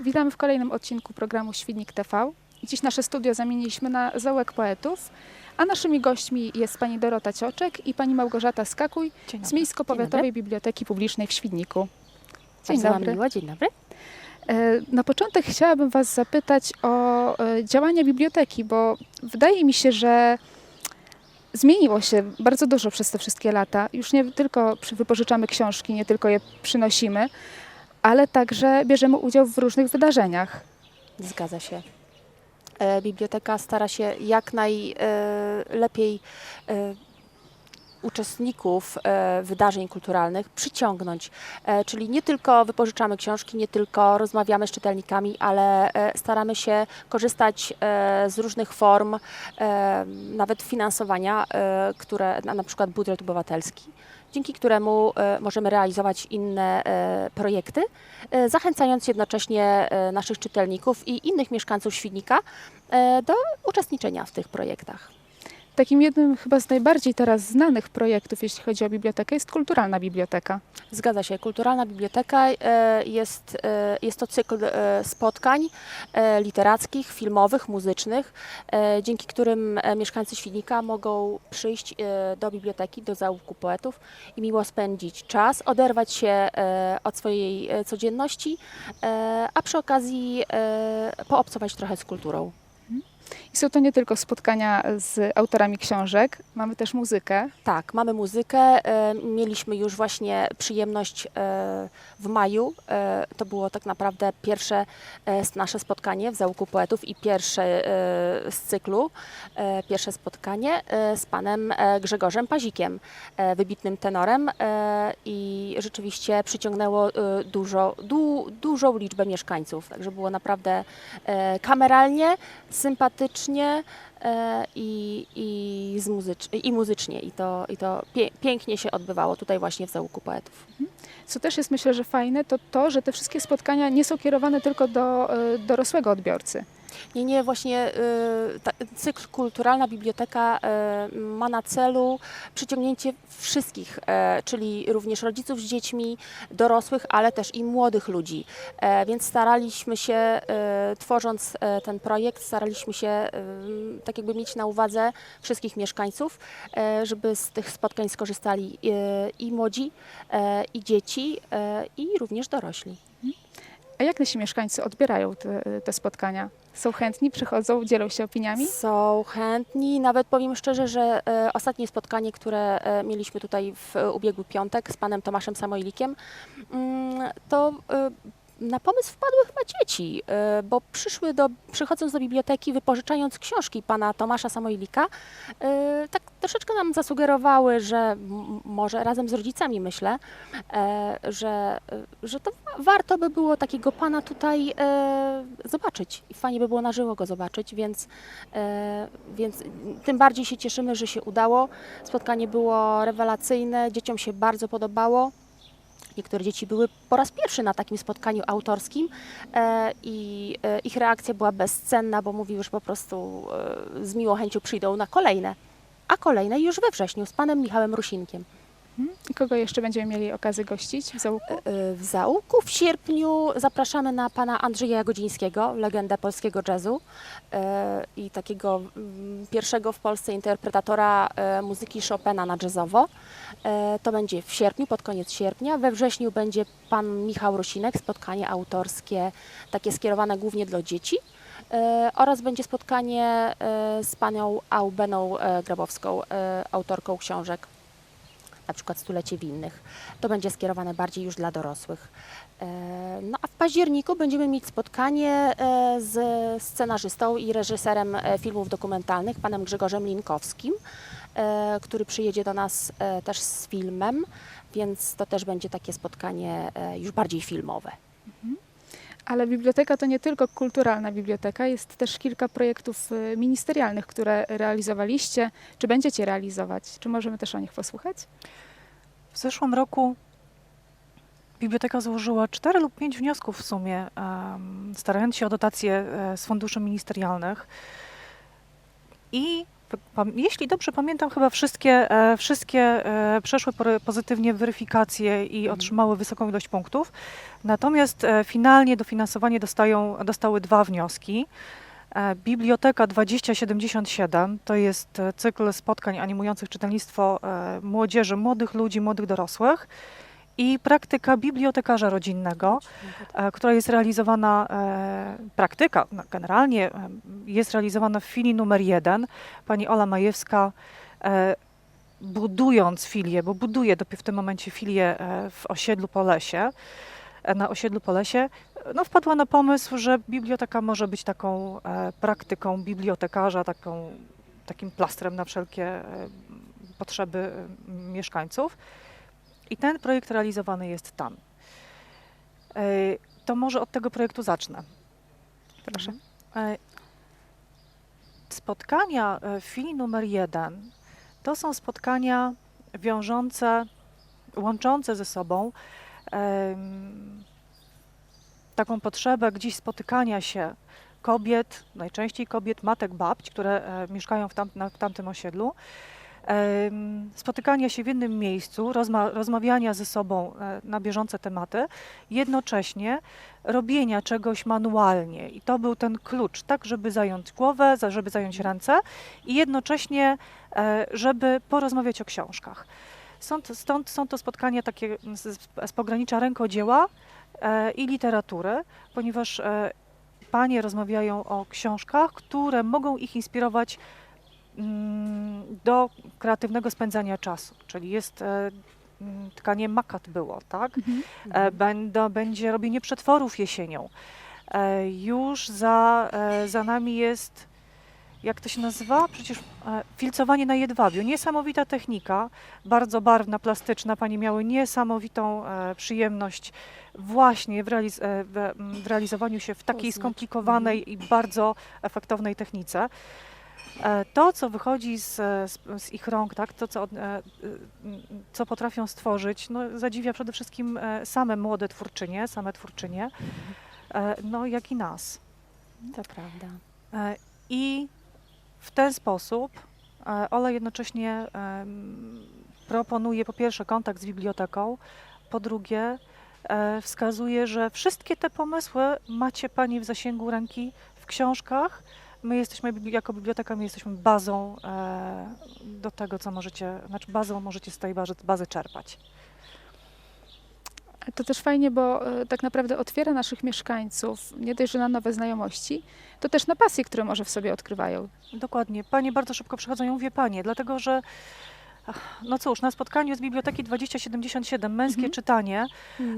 Witamy w kolejnym odcinku programu Świdnik TV. Dziś nasze studio zamieniliśmy na zaułek poetów, a naszymi gośćmi jest pani Dorota Cioczek i pani Małgorzata Skakuj z Miejsko-Powiatowej Biblioteki Publicznej w Świdniku. Dzień Bardzo dobry. miło, dzień dobry. E, Na początek chciałabym Was zapytać o e, działania biblioteki, bo wydaje mi się, że zmieniło się bardzo dużo przez te wszystkie lata. Już nie tylko wypożyczamy książki, nie tylko je przynosimy, ale także bierzemy udział w różnych wydarzeniach. Zgadza się. E, Biblioteka stara się jak najlepiej uczestników e, wydarzeń kulturalnych przyciągnąć. E, Czyli nie tylko wypożyczamy książki, nie tylko rozmawiamy z czytelnikami, ale e, staramy się korzystać e, z różnych form, e, nawet finansowania, e, które na przykład budżet obywatelski, dzięki któremu e, możemy realizować inne e, projekty, e, zachęcając jednocześnie naszych czytelników i innych mieszkańców Świdnika do uczestniczenia w tych projektach. Takim jednym chyba z najbardziej teraz znanych projektów, jeśli chodzi o bibliotekę, jest Kulturalna Biblioteka. Zgadza się. Kulturalna Biblioteka e, jest, e, jest to cykl e, spotkań literackich, filmowych, muzycznych, dzięki którym mieszkańcy Świdnika mogą przyjść do biblioteki, do zaułku poetów i miło spędzić czas, oderwać się od swojej codzienności, a przy okazji poobcować trochę z kulturą. I są to nie tylko spotkania z autorami książek, mamy też muzykę. Tak, mamy muzykę. e, Mieliśmy już właśnie przyjemność e, w maju. e, To było tak naprawdę pierwsze nasze spotkanie w Zaułku Poetów i pierwsze z cyklu, pierwsze spotkanie z panem Grzegorzem Pazikiem, wybitnym tenorem i rzeczywiście przyciągnęło dużo, du, dużą liczbę mieszkańców. Także było naprawdę kameralnie, sympatycznie e, i, i, z muzycz, i muzycznie. I to, i to pie, pięknie się odbywało tutaj właśnie w Zaułku Poetów. Co też jest myślę, że fajne, to to, że te wszystkie spotkania nie są kierowane tylko do e, dorosłego odbiorcy. Nie, nie, właśnie y, ta, cykl Kulturalna Biblioteka y, ma na celu przyciągnięcie wszystkich, e, czyli również rodziców z dziećmi, dorosłych, ale też i młodych ludzi. E, Więc staraliśmy się, e, tworząc ten projekt, staraliśmy się tak jakby mieć na uwadze wszystkich mieszkańców, żeby z tych spotkań skorzystali i młodzi, i dzieci, i również dorośli. A jak nasi mieszkańcy odbierają te, te spotkania? Są chętni, przychodzą, dzielą się opiniami? Są chętni. Nawet powiem szczerze, że e, ostatnie spotkanie, które e, mieliśmy tutaj w e, ubiegły piątek z panem Tomaszem Samojlikiem, mm, to e, na pomysł wpadły chyba dzieci, e, bo przyszły do, przychodząc do biblioteki, wypożyczając książki pana Tomasza Samojlika, e, tak troszeczkę nam zasugerowały, że może razem z rodzicami myślę, e, że, że to wa- warto by było takiego pana tutaj zobaczyć i fajnie by było na żywo go zobaczyć, więc, więc tym bardziej się cieszymy, że się udało. Spotkanie było rewelacyjne, dzieciom się bardzo podobało. Niektóre dzieci były po raz pierwszy na takim spotkaniu autorskim e, i e, ich reakcja była bezcenna, bo mówiły, że po prostu e, z miłą chęcią przyjdą na kolejne. A kolejne już we wrześniu z panem Michałem Rusinkiem. I kogo jeszcze będziemy mieli okazję gościć w zaułku? E, W Zaułku w sierpniu zapraszamy na pana Andrzeja Jagodzińskiego, legendę polskiego jazzu e, i takiego mm, pierwszego w Polsce interpretatora e, muzyki Chopina na jazzowo. E, To będzie w sierpniu, pod koniec sierpnia. We wrześniu będzie pan Michał Rosinek, spotkanie autorskie, takie skierowane głównie dla dzieci. E, Oraz będzie spotkanie e, z panią Aubeną e, Grabowską, e, autorką książek na przykład Stulecie Winnych. To będzie skierowane bardziej już dla dorosłych. E, No a w październiku będziemy mieć spotkanie e, z scenarzystą i reżyserem e, filmów dokumentalnych, panem Grzegorzem Linkowskim, który przyjedzie do nas też z filmem, więc to też będzie takie spotkanie już bardziej filmowe. Ale biblioteka to nie tylko kulturalna biblioteka, jest też kilka projektów y, ministerialnych, które realizowaliście, czy będziecie realizować. Czy możemy też o nich posłuchać? W zeszłym roku biblioteka złożyła cztery lub pięć wniosków w sumie, starając się o dotacje e, z funduszy ministerialnych. I jeśli dobrze pamiętam, chyba wszystkie, e, wszystkie e, przeszły pozytywnie weryfikacje i Mhm. otrzymały wysoką ilość punktów. Natomiast e, finalnie dofinansowanie dostają, dostały dwa wnioski. Biblioteka 2077 to jest cykl spotkań animujących czytelnictwo młodzieży, młodych ludzi, młodych dorosłych i praktyka bibliotekarza rodzinnego, e, która jest realizowana, e, praktyka no, generalnie e, jest realizowana w filii numer jeden. Pani Ola Majewska budując filię, bo buduje dopiero w tym momencie filię w osiedlu Polesie, na osiedlu Polesie, no, wpadła na pomysł, że biblioteka może być taką praktyką bibliotekarza, taką, takim plastrem na wszelkie potrzeby mieszkańców. I ten projekt realizowany jest tam. E, To może od tego projektu zacznę. Proszę. E, Spotkania e, w filii numer jeden to są spotkania wiążące, łączące ze sobą taką potrzebę gdzieś spotykania się kobiet, najczęściej kobiet, matek, babć, które e, mieszkają w, tam, w tamtym osiedlu. Spotykania się w jednym miejscu, rozma, rozmawiania ze sobą e, na bieżące tematy, jednocześnie robienia czegoś manualnie. I to był ten klucz, tak, żeby zająć głowę, żeby zająć ręce i jednocześnie, e, żeby porozmawiać o książkach. Stąd, stąd są to spotkania takie z, z, pogranicza rękodzieła e, i literatury, ponieważ panie rozmawiają o książkach, które mogą ich inspirować do kreatywnego spędzania czasu. Czyli jest e, mm, tkanie makat było, tak? Mhm. E, będą, będzie robienie przetworów jesienią. E, już za, za nami jest, jak to się nazywa? Przecież filcowanie na jedwabiu. Niesamowita technika, bardzo barwna, plastyczna. Panie miały niesamowitą przyjemność właśnie w, realiz- w, realizowaniu się w takiej skomplikowanej i bardzo efektownej technice. E, To, co wychodzi z, z, z ich rąk, tak, to, co, e, m, co potrafią stworzyć, no, zadziwia przede wszystkim e, same młode twórczynie, same twórczynie, e, no, jak i nas. To prawda. E, I w ten sposób e, Ola jednocześnie proponuje po pierwsze kontakt z biblioteką, po drugie e, wskazuje, że wszystkie te pomysły macie Panie w zasięgu ręki w książkach. My jesteśmy, jako biblioteka, my jesteśmy bazą e, do tego, co możecie, znaczy bazą możecie z tej bazy, bazy czerpać. To też fajnie, bo e, tak naprawdę otwiera naszych mieszkańców nie dość, że na nowe znajomości, to też na pasje, które może w sobie odkrywają. Dokładnie. Panie bardzo szybko przychodzą, ja mówię panie, dlatego że no cóż, na spotkaniu z Biblioteki 2077, męskie Mhm. czytanie,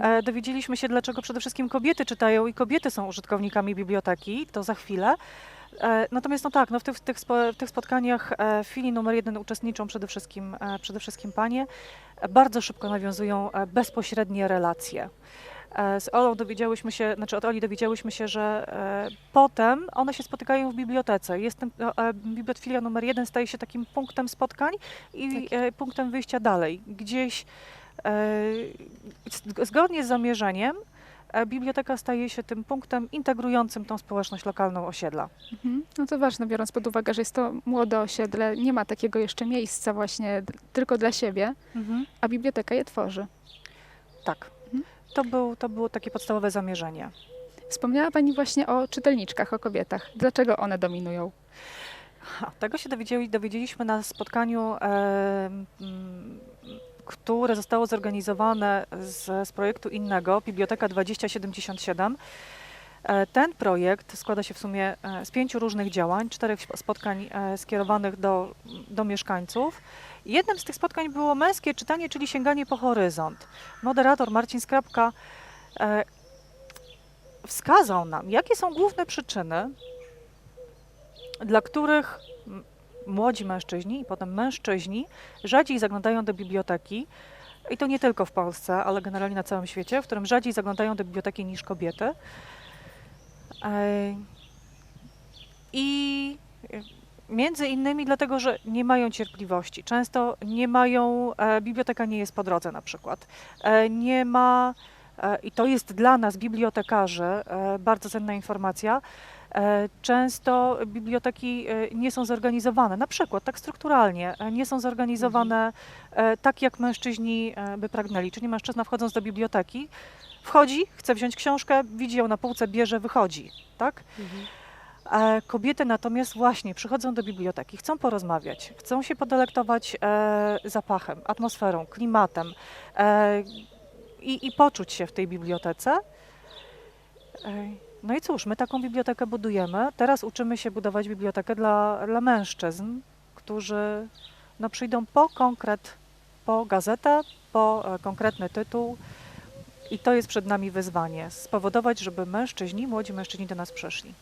e, dowiedzieliśmy się, dlaczego przede wszystkim kobiety czytają i kobiety są użytkownikami biblioteki, to za chwilę. E, natomiast no tak, no w, tych, w, tych, spotkaniach e, w filii numer jeden uczestniczą przede wszystkim, e, przede wszystkim panie. E, bardzo szybko nawiązują e, bezpośrednie relacje. E, Z Olą dowiedziałyśmy się, znaczy od Oli dowiedziałyśmy się, że e, potem one się spotykają w bibliotece. Jest ten, e, e, bibliofilia numer jeden staje się takim punktem spotkań i Tak. e, punktem wyjścia dalej. Gdzieś e, zgodnie z zamierzeniem e, biblioteka staje się tym punktem integrującym tą społeczność lokalną osiedla. Mhm. No to ważne, biorąc pod uwagę, że jest to młode osiedle, nie ma takiego jeszcze miejsca właśnie tylko dla siebie, a biblioteka je tworzy. Tak. Mhm. To, był, to było takie podstawowe zamierzenie. Wspomniała Pani właśnie o czytelniczkach, o kobietach. Dlaczego one dominują? Tego się dowiedzieli, dowiedzieliśmy na spotkaniu, e, które zostało zorganizowane z, z projektu innego, Biblioteka 2077. E, Ten projekt składa się w sumie e, z pięciu różnych działań, czterech sp- spotkań e, skierowanych do, do mieszkańców. Jednym z tych spotkań było męskie czytanie, czyli sięganie po horyzont. Moderator Marcin Skrapka wskazał nam, jakie są główne przyczyny, dla których młodzi mężczyźni i potem mężczyźni rzadziej zaglądają do biblioteki. I to nie tylko w Polsce, ale generalnie na całym świecie, w którym rzadziej zaglądają do biblioteki niż kobiety. I między innymi dlatego, że nie mają cierpliwości. Często nie mają, e, biblioteka nie jest po drodze na przykład. E, Nie ma, e, i to jest dla nas, bibliotekarzy, bardzo cenna informacja, Często biblioteki e, nie są zorganizowane, na przykład tak strukturalnie, e, nie są zorganizowane e, tak, jak mężczyźni e, by pragnęli. Czyli mężczyzna wchodząc do biblioteki, wchodzi, chce wziąć książkę, widzi ją na półce, bierze, wychodzi, tak? E, Kobiety natomiast właśnie przychodzą do biblioteki, chcą porozmawiać, chcą się podelektować e, zapachem, atmosferą, klimatem e, i, i poczuć się w tej bibliotece. No i cóż, my taką bibliotekę budujemy. Teraz uczymy się budować bibliotekę dla, dla mężczyzn, którzy no, przyjdą po konkret, po gazetę, po e, konkretny tytuł. I to jest przed nami wyzwanie spowodować, żeby mężczyźni, młodzi mężczyźni do nas przyszli.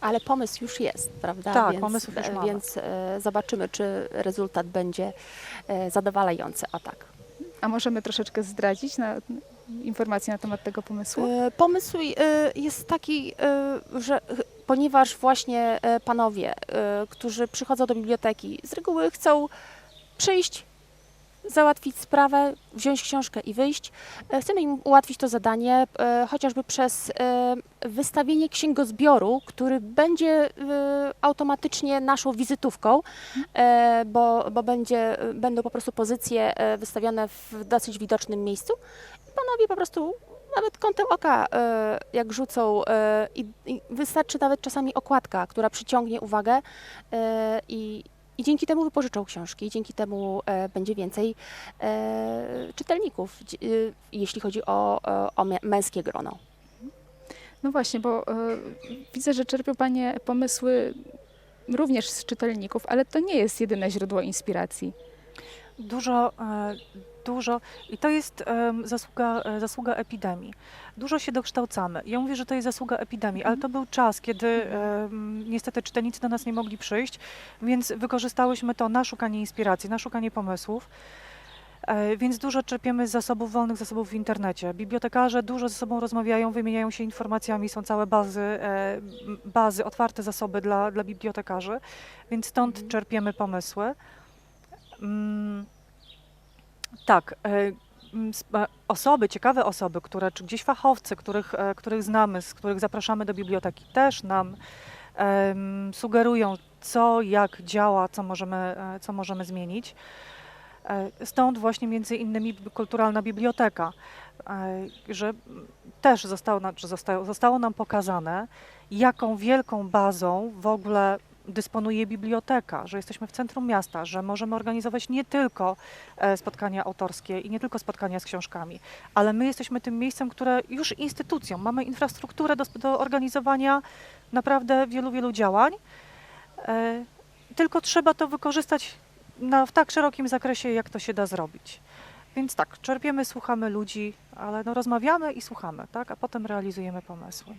Ale pomysł już jest, prawda? Tak, więc, pomysł już e, mamy. Więc e, zobaczymy, czy rezultat będzie e, zadowalający. O tak. A możemy troszeczkę zdradzić na, informacje na temat tego pomysłu? E, Pomysł e, jest taki, e, że ponieważ właśnie panowie, którzy przychodzą do biblioteki, z reguły chcą przyjść, załatwić sprawę, wziąć książkę i wyjść. Chcemy im ułatwić to zadanie, chociażby przez wystawienie księgozbioru, który będzie automatycznie naszą wizytówką, bo, bo będzie, będą po prostu pozycje wystawione w dosyć widocznym miejscu. Panowie po prostu nawet kątem oka, e, jak rzucą, e, i, i wystarczy nawet czasami okładka, która przyciągnie uwagę e, i, i dzięki temu wypożyczą książki, i dzięki temu e, będzie więcej e, czytelników, e, jeśli chodzi o, o mę- męskie grono. No właśnie, bo widzę, że czerpią Panie pomysły również z czytelników, ale to nie jest jedyne źródło inspiracji. Dużo, dużo i to jest em, zasługa, e, zasługa epidemii. Dużo się dokształcamy. Ja mówię, że to jest zasługa epidemii, ale to był czas, kiedy em, niestety czytelnicy do nas nie mogli przyjść, więc wykorzystałyśmy to na szukanie inspiracji, na szukanie pomysłów. E, Więc dużo czerpiemy z zasobów, wolnych zasobów w internecie. Bibliotekarze dużo ze sobą rozmawiają, wymieniają się informacjami, są całe bazy, e, bazy otwarte zasoby dla, dla bibliotekarzy, więc stąd Mhm. czerpiemy pomysły. Mm, tak. e, e, Osoby, ciekawe osoby, które, czy gdzieś fachowcy, których, e, których znamy, z których zapraszamy do biblioteki, też nam em, sugerują, co, jak działa, co możemy, co możemy zmienić. Stąd właśnie między innymi kulturalna biblioteka, że też zostało, zostało, zostało nam pokazane, jaką wielką bazą w ogóle dysponuje biblioteka, że jesteśmy w centrum miasta, że możemy organizować nie tylko e, spotkania autorskie i nie tylko spotkania z książkami, ale my jesteśmy tym miejscem, które już instytucją, mamy infrastrukturę do, do organizowania naprawdę wielu, wielu działań. E, tylko trzeba to wykorzystać na, w tak szerokim zakresie, jak to się da zrobić. Więc tak, czerpiemy, słuchamy ludzi, ale no rozmawiamy i słuchamy, tak? a potem realizujemy pomysły.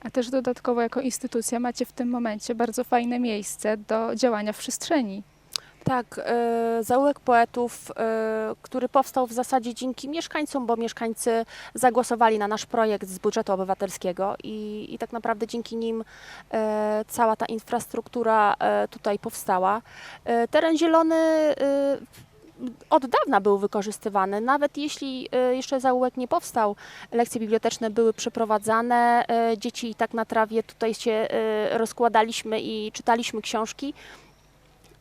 A też dodatkowo jako instytucja macie w tym momencie bardzo fajne miejsce do działania w przestrzeni. Tak, e, zaułek poetów, e, który powstał w zasadzie dzięki mieszkańcom, bo mieszkańcy zagłosowali na nasz projekt z budżetu obywatelskiego i, i tak naprawdę dzięki nim e, cała ta infrastruktura tutaj powstała. Teren zielony od dawna był wykorzystywany, nawet jeśli e, jeszcze zaułek nie powstał, lekcje biblioteczne były przeprowadzane, e, dzieci tak na trawie tutaj się e, rozkładaliśmy i czytaliśmy książki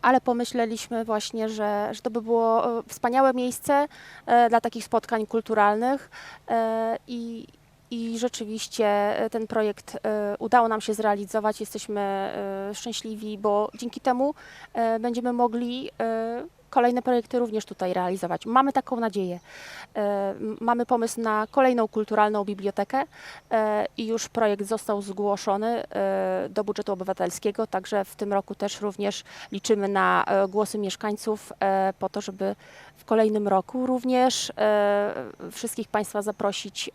ale pomyśleliśmy właśnie, że, że to by było wspaniałe miejsce dla takich spotkań kulturalnych i, i rzeczywiście ten projekt udało nam się zrealizować. Jesteśmy szczęśliwi, bo dzięki temu będziemy mogli kolejne projekty również tutaj realizować. Mamy taką nadzieję. E, Mamy pomysł na kolejną kulturalną bibliotekę e, i już projekt został zgłoszony e, do budżetu obywatelskiego, także w tym roku też również liczymy na głosy mieszkańców po to, żeby w kolejnym roku również wszystkich Państwa zaprosić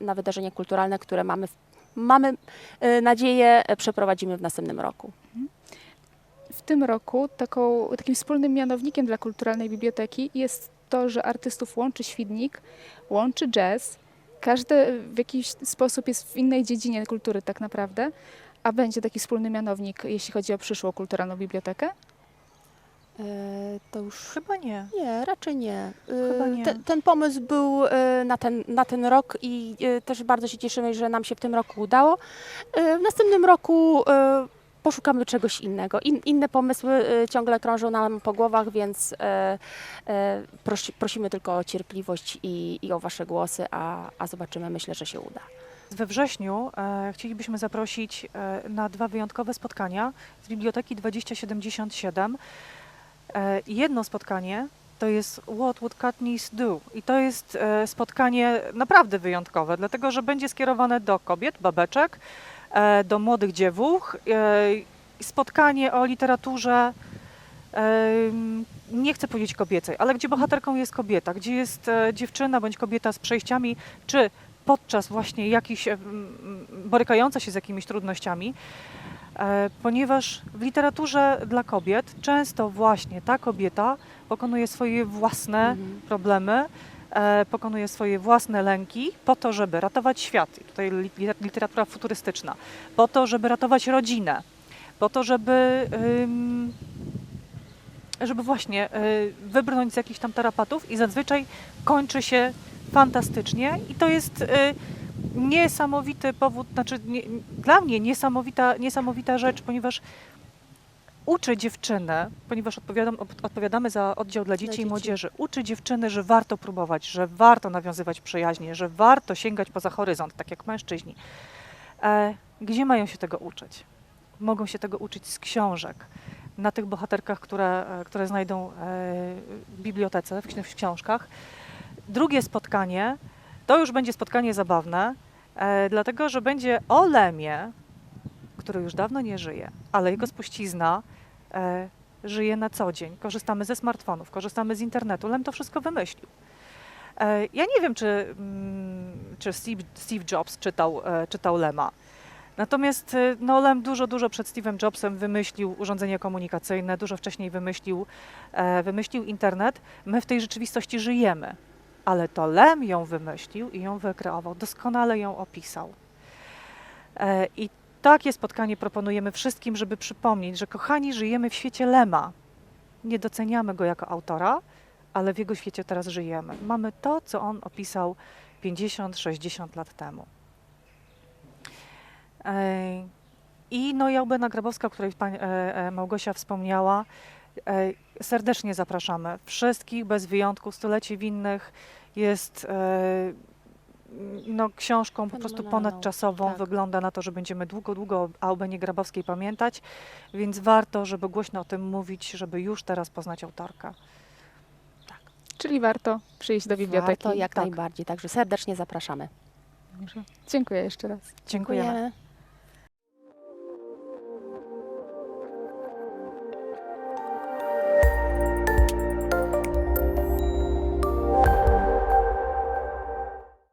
na wydarzenia kulturalne, które mamy, mamy nadzieję przeprowadzimy w następnym roku. W tym roku taką, takim wspólnym mianownikiem dla kulturalnej biblioteki jest to, że artystów łączy świdnik, łączy jazz. Każdy w jakiś sposób jest w innej dziedzinie kultury tak naprawdę, a będzie taki wspólny mianownik, jeśli chodzi o przyszłą kulturalną bibliotekę. E, To już Chyba nie. Nie, raczej nie. Chyba Y, nie. Te, ten pomysł był y, na ten, na ten rok i też bardzo się cieszymy, że nam się w tym roku udało. W następnym roku poszukamy czegoś innego. In, inne pomysły y, ciągle krążą nam po głowach, więc y, y, prosi, prosimy tylko o cierpliwość i, i o Wasze głosy, a, a zobaczymy. Myślę, że się uda. We wrześniu e, chcielibyśmy zaprosić e, na dwa wyjątkowe spotkania z Biblioteki 2077. E, jedno spotkanie to jest What Would Katniss Do? I to jest e, spotkanie naprawdę wyjątkowe, dlatego że będzie skierowane do kobiet, babeczek, do młodych dziewuch. E, spotkanie o literaturze em, nie chcę powiedzieć kobiecej, ale gdzie bohaterką jest kobieta, gdzie jest e, dziewczyna bądź kobieta z przejściami, czy podczas właśnie jakichś, borykająca się z jakimiś trudnościami, e, ponieważ w literaturze dla kobiet często właśnie ta kobieta pokonuje swoje własne Mhm. problemy, e, pokonuje swoje własne lęki po to, żeby ratować świat. I tutaj li- literatura futurystyczna, po to, żeby ratować rodzinę, po to, żeby, żeby właśnie y, wybrnąć z jakichś tam tarapatów i zazwyczaj kończy się fantastycznie. I to jest y, niesamowity powód, znaczy nie, dla mnie niesamowita, niesamowita rzecz, ponieważ uczy dziewczynę, ponieważ odpowiadam, odpowiadamy za oddział dla dzieci, i dzieci. młodzieży, uczy dziewczyny, że warto próbować, że warto nawiązywać przyjaźnie, że warto sięgać poza horyzont, tak jak mężczyźni. E, gdzie mają się tego uczyć? Mogą się tego uczyć z książek, na tych bohaterkach, które, e, które znajdą e, w bibliotece, w, ksi- w książkach. Drugie spotkanie to już będzie spotkanie zabawne, e, dlatego że będzie o Lemie, który już dawno nie żyje, ale jego spuścizna żyje na co dzień. Korzystamy ze smartfonów, korzystamy z internetu. Lem to wszystko wymyślił. E, ja nie wiem, czy, mm, czy Steve, Jobs czytał, e, czytał Lema. Natomiast e, no, Lem dużo, dużo przed Steve'em Jobsem wymyślił urządzenia komunikacyjne, dużo wcześniej wymyślił, e, wymyślił internet. My w tej rzeczywistości żyjemy, ale to Lem ją wymyślił i ją wykreował, doskonale ją opisał. E, I takie spotkanie proponujemy wszystkim, żeby przypomnieć, że kochani, żyjemy w świecie Lema. Nie doceniamy go jako autora, ale w jego świecie teraz żyjemy. Mamy to, co on opisał 50-60 lat temu. E, I no Jałbena Grabowska, o której pań, e, e, Małgosia wspomniała, serdecznie zapraszamy wszystkich bez wyjątku. Stulecie winnych jest no, książką po prostu ponadczasową. tak. Wygląda na to, że będziemy długo, długo o Albenie Grabowskiej pamiętać, więc warto, żeby głośno o tym mówić, żeby już teraz poznać autorkę. Czyli warto przyjść do biblioteki. Warto jak tak. najbardziej, także serdecznie zapraszamy. Dziękuję jeszcze raz. Dziękujemy. Dziękujemy.